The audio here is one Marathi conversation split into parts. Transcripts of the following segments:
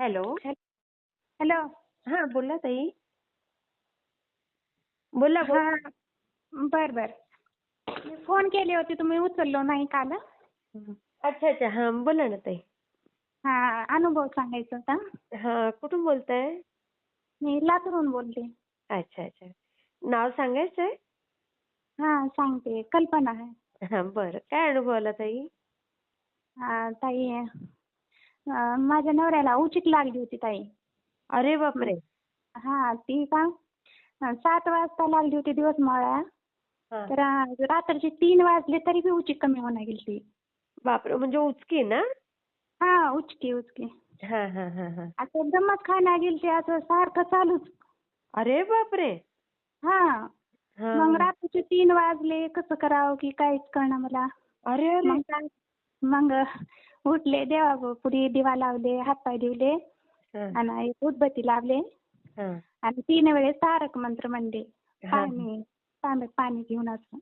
हॅलो. हॅलो. हा बोला ताई. बोला बोला बर बर. मी फोन केली होती तुम्ही उचललो नाही काल. अच्छा अच्छा. हा बोला ना ताई. हा अनुभव सांगायचा होता. हा कुठून बोलताय? मी लातूरहून बोलते. अच्छा अच्छा. नाव सांगायचंय? हा सांगते. कल्पना आहे. हा बरं. काय अनुभव आला ताई? हा, ताई माझ्या नवऱ्याला उचीक लागली होती ताई. अरे बापरे. हा ती का सात वाजता लागली होती दिवस माळा. हा. तर रात्रीचे तीन वाजले तरी बी उचीक कमी होणार गेली ती बापरे म्हणजे उचकी ना? हा उचकी उचकी. हा हा हा हा. असं खाण्या गेली ती असं सारखं चालूच. अरे बापरे. हा. हा. मग रात्रीचे तीन वाजले कसं करावं की काहीच कळना मला. अरे अरे. मग काय? मग उठले देवापुरी दिवा लावले हातपाय धुवले आणि उदबत्ती लावले. आणि तीन वेळेस तारक मंत्र म्हणले. पाणी तांब्यात पाणी घेऊन असं.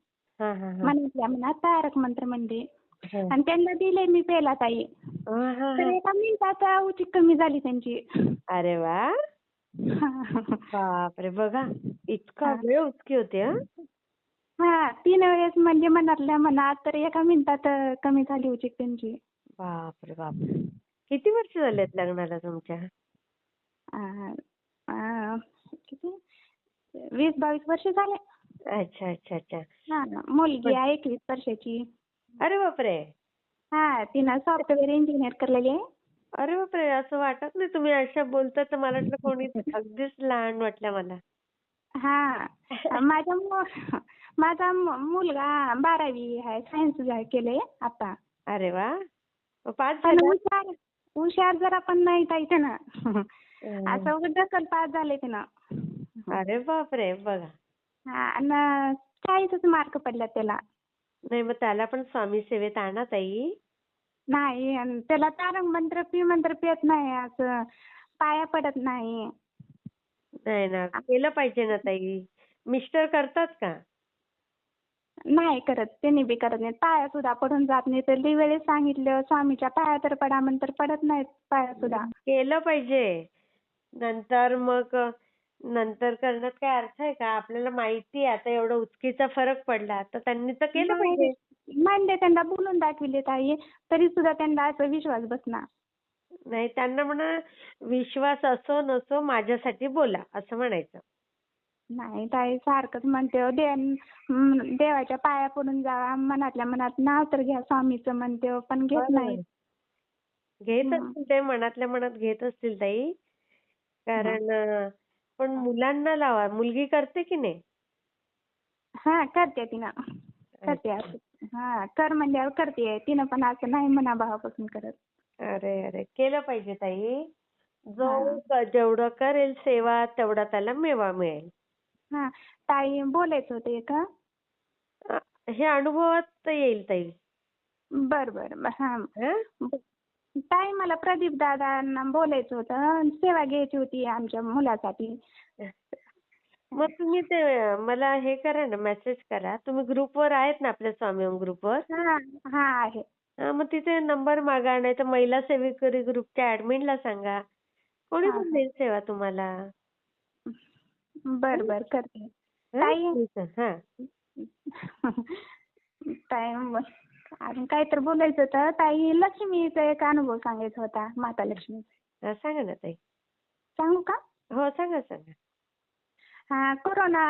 मनातल्या मनात तारक मंत्र म्हणले. आणि त्यांना दिले मी पेला ताई. तर. एका मिनिटात उची कमी झाली त्यांची. अरे वा. बापरे बघा इतका वेळ उचकी होते हा तीन वेळेस म्हणजे मनातल्या मनात तर एका मिनिटात कमी झाली उची त्यांची. बापरे बापरे किती वर्ष झालेत लग्नाला तुमच्या? अं, अं, किती? वीस बावीस वर्ष झाले. अच्छा अच्छा अच्छा. हा मुलगी आहे एकवीस वर्षाची. अरे बापरे! हा तिनं सॉफ्टवेअर इंजिनियर केलेली आहे. अरे बापरे! असं वाटत नाही तुम्ही अशा बोलता तर मला वाटलं कोणी अगदीच लहान वाटलं मला. हा. माझा मु- माझा मुलगा बारावी आहे सायन्स केले आता. अरे वा. पण झाला? हुशार हुशार जरा पण नाही ताई त्यानं. असं ढकल पास झाले त्यानं. अरे बापरे बघा. हा आणि चाळीसच मार्क पडल्यात त्याला. नाही मग त्याला पण स्वामी सेवेत आणा ताई. नाही त्याला तारक मंत्र पी मंत्र पेत नाही असं पाया पडत नाही. नाही ना. केलं पाहिजे ना ताई. मिस्टर करतात का? नाही करत. त्यांनी बी करत नाही. पाया सुद्धा पडून जात नाही. तर लई वेळेस सांगितलं स्वामीच्या पाया तर पडा म्हणतर पडत नाहीत पाया सुद्धा. केलं पाहिजे. नंतर मग नंतर करण्यात काय अर्थ आहे का? आपल्याला माहिती आहे. आता एवढा उचकीचा फरक पडला. तर त्यांनी तर केलं पाहिजे. म्हणले त्यांना. बोलून दाखविले ताई. तरी सुद्धा त्यांना असं विश्वास बसना नाही त्यांना म्हणा विश्वास असो नसो माझ्यासाठी बोला असं म्हणायचं. नाही ताई सारखंच म्हणते हो, देवाच्या पाया पडून जावा मनातल्या मनात नाव तर घ्या स्वामीचं म्हणते हो, पण घेत नाही. घेत. असतील ते मनातल्या मनात घेत असतील ताई. कारण पण मुलांना लावा मुलगी करते की नाही? हा करते तिनं. करते हा कर म्हणल्यावर करते तिनं पण असं नाही मनाभावापासून करत. अरे अरे केलं पाहिजे ताई. जो जेवढं करेल सेवा तेवढा त्याला मेवा मिळेल. हा. ताई बोलायचं होते का अ, हे अनुभवात येईल ताई. बर बर बर, हा. हं? ताई मला प्रदीप दादांना बोलायचं होतं. सेवा घ्यायची होती आमच्या मुलासाठी. मग तुम्ही ते मला हे करा ना मेसेज करा. तुम्ही ग्रुपवर आहेत ना आपल्या स्वामी ग्रुपवर हा हा आहे. मग तिथे नंबर मागा नाही तर महिला सेवेकरी ग्रुपच्या ऍडमिनला सांगा. कोणी पण. देईल सेवा तुम्हाला. बर बर करते? ताई? ठीक आहे, हा. ताई मग अजून काय तर बोलायचं होतं? ताई लक्ष्मीचा एक अनुभव सांगायचा होता माता लक्ष्मी हा, सांगा ना ताई. सांगू का? हो सांगा सांगा. हा कोरोना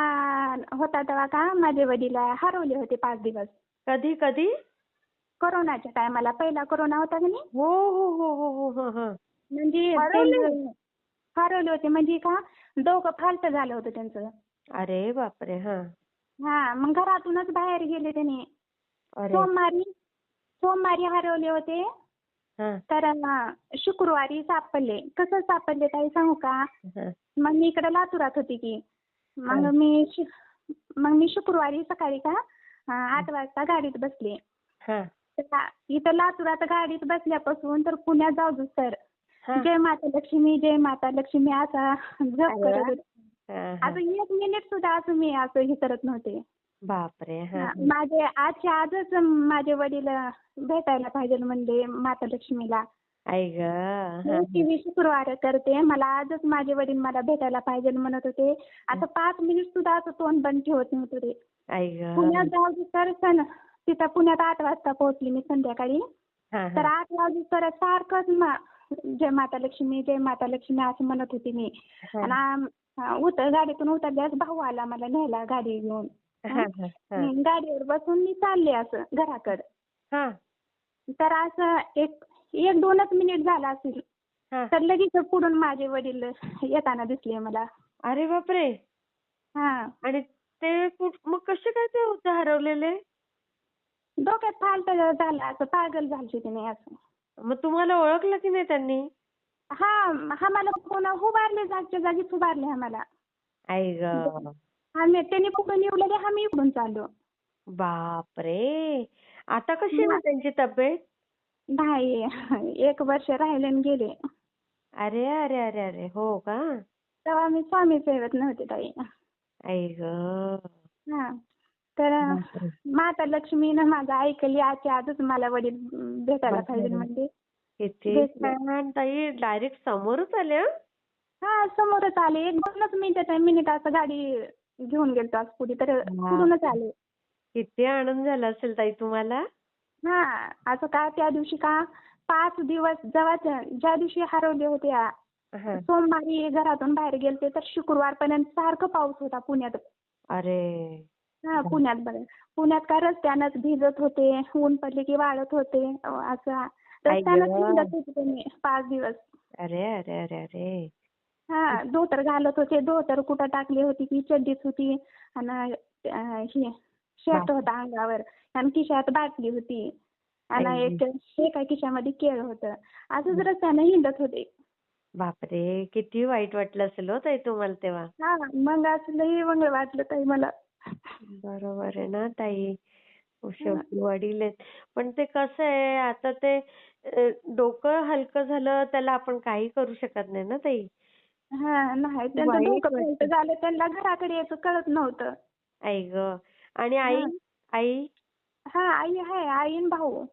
होता तेव्हा का? माझे वडील हरवले होते पाच दिवस. कधी कधी? कोरोनाच्या टायमाला पहिला कोरोना होता की नाही? हो हो हो हो हो हो हो. म्हणजे हरवले? होते. म्हणजे का? डोकं फाल्ट झालं होतं त्यांचं. अरे बापरे हा. हा मग घरातूनच बाहेर गेले त्यांनी. अरे. सोमवारी सोमवारी हरवले होते. हा. तर अं, शुक्रवारी सापडले. कसं सापडले ताई सांगू का? हा. मग मी इकडे लातूरात होती की. मग हा. मी शु- मग मी शुक्रवारी सकाळी का अं, आठ वाजता गाडीत बसले. हा. आ- इथं लातूरात गाडीत बसल्यापासून तर पुण्यात जाऊ सर. जय माता लक्ष्मी जय माता लक्ष्मी असा जप. करत होते. असं एक मिनिट सुद्धा असं मी असं हे करत नव्हते. बापरे हा माझे आजच्या आजच माझे वडील भेटायला पाहिजे म्हणले माता लक्ष्मीला. आई ग शुक्रवार करते. मला आजच माझे वडील मला भेटायला पाहिजे म्हणत होते. आता पाच मिनिट सुद्धा असं तोंड बंद ठेवत नव्हते ते. आई ग. पुण्यात जाऊ तर सण तिथं पुण्यात आठ वाजता पोहोचली मी संध्याकाळी. हा तर हा आठ वाजू तर सारखंच मा जय माता लक्ष्मी जय माता लक्ष्मी असं म्हणत होती मी. हा. आणि आम- गाडीतून उतरल्यास भाऊ आला मला न्यायला गाडी घेऊन. हा, हा, हा. हं, गाडीवर बसून मी चालले असं घराकडे. हा, तर असं एक एक दोनच मिनिट झाला असेल. हा. तर लगेच पुढून माझे वडील येताना दिसले मला. अरे बापरे. हा. आणि ते कुठ- मग कसे काय ते होते हरवलेले? डोक्यात फाल्ट झाला असं पागल झाली तिने असं. मग तुम्हाला ओळखलं की नाही त्यांनी? हा आम्हाला फोन उभारले जागच्या जागीच उभारले आम्हाला. आई ग. आम्ही त्यांनी पुढून येऊ लगे आम्ही इकडून चाललो. बापरे! आता कशी आहे मग त्यांची तब्येत? नाही एक वर्ष राहिले आणि गेले. अरे अरे अरे अरे हो का? तेव्हा मी स्वामी सेवेत नव्हते ताई. आई ग. हा. तर. माता लक्ष्मीनं माझं ऐकली आजच्या आजच मला वडील भेटायला पाहिजे. म्हणजे किती. छान ताई डायरेक्ट समोरच आले हं? समोरच आले एक दोनच मिनिटात मिनिट असं गाडी घेऊन गेलतो आज पुढे तर पुढूनच आले किती आनंद झाला असेल ताई तुम्हाला हा असं का त्या दिवशी का पाच दिवस जेव्हा ज्या दिवशी हरवले होते आ, हा. सोमवारी घरातून बाहेर गेलते तर शुक्रवारपर्यंत सारखं पाऊस होता पुण्यात अरे हा पुण्यात बघा पुण्यात का रस्त्यानंच भिजत होते ऊन पडले की वाळत होते असं. रस्त्यानंच. हिंडत होते तुम्ही पाच दिवस. अरे अरे अरे अरे. हा धोतर घालत होते. धोतर कुठं टाकली होती की चड्डीच होती आणि ही शर्ट. होता अंगावर आणि खिशात बाटली होती. आणि. एक एका खिशामध्ये केळ होतं. असंच रस्त्यानं हिंडत होते. बापरे किती वाईट वाटलं असेल हो ताई तुम्हाला तेव्हा. हा मग असं लई वाटलं ताई मला. बरोबर आहे ना ताई. शेवटी वडील आहेत. पण ते कसं आहे आता ते डोकं हलकं झालं त्याला आपण काही करू शकत नाही ना ताई. हा नाही. त्यांचं डोकं झालं त्यांना घराकडे यायचं कळत नव्हतं. आई ग. आणि आई. आई? हा आई आहे. आई आणि भाऊ.